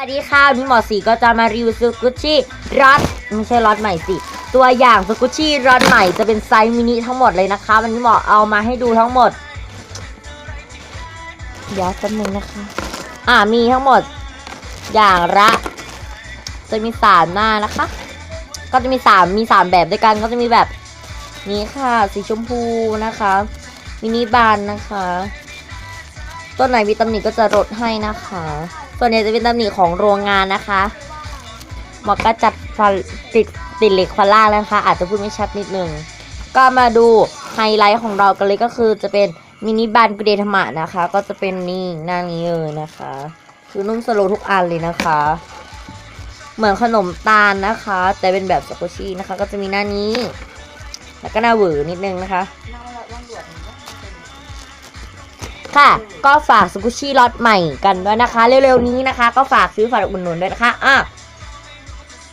สวัสดีค่ะวันนี้หมอสีก็จะมารีวิวซูกุชิรอตไม่ใช่รอตใหม่สิ ตัวอย่างซูกุชิรอตใหม่จะเป็นไซส์มินิทั้งหมดเลยนะคะวันนี้หมอเอามาให้ดูทั้งหมด เดี๋ยวแป๊บนึงนะคะ อ่ามีทั้งหมดอย่างละ จะมีสามหน้านะคะ ก็จะมีสามมีสามแบบด้วยกันก็จะมีแบบนี้ค่ะ สีชมพูนะคะ มินิบานนะคะ ตัวไหนมีตำหนิก็จะลดให้นะคะ ส่วนใหญ่จะเป็นตำหนิของโรงงานนะคะหมอก็จัดฟันติดติดเหล็กฟันล่างแล้วนะคะ อาจจะพูดไม่ชัดนิดนึง ก็มาดูไฮไลท์ของเรากันเลยก็คือจะเป็นมินิบันกุเดธรรมะนะคะ ก็จะเป็นนี่หน้านี้เลยนะคะ คือนุ่มสโลทุกอันเลยนะคะ เหมือนขนมตาลนะคะ แต่เป็นแบบสโกชีนะคะ ก็จะมีหน้านี้ แล้วก็หน้าหวือนิดนึงนะคะ ค่ะ ก็ฝากสกุชี่ล็อตใหม่กันด้วยนะคะ เร็วๆนี้นะคะ ก็ฝากซื้อฝากอุดหนุนด้วยนะคะอะ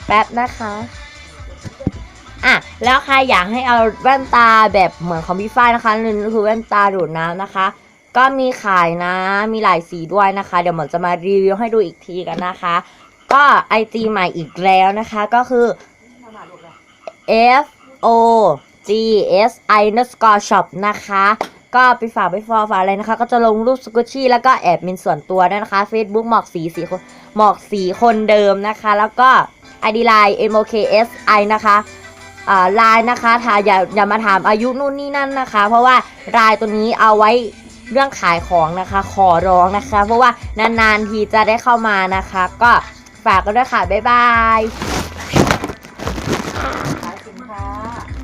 แป๊บนะคะอะแล้วใครอยากให้เอาแว่นตาแบบเหมือนของพี่ฝ้ายนะคะนั่นคือแว่นตาดูดน้ำนะคะ ก็มีขายนะ มีหลายสีด้วยนะคะ เดี๋ยวหมอจะมารีวิวให้ดูอีกทีกันนะคะ ก็ไอจีใหม่อีกแล้วนะคะก็คือ F O G S I underscore shop นะคะ ก็ไปฝากไปฟอฝากอะไรนะคะ ก็จะลงรูปสกุชชี่แล้วก็แอบมินส่วนตัวด้วยนะคะ Facebook หมอกสีสีคนหมอกสีคนเดิมนะคะ แล้วก็ ID Line M O K S I นะคะอ่าไลน์นะคะถ้าอย่าอย่ามาถามอายุนู่นนี่นั่นนะคะ เพราะว่าไลน์ตัวนี้เอาไว้เรื่องขายของนะคะ ขอร้องนะคะ เพราะว่านานๆทีจะได้เข้ามานะคะ ก็ฝากกันด้วยค่ะ บ๊ายบาย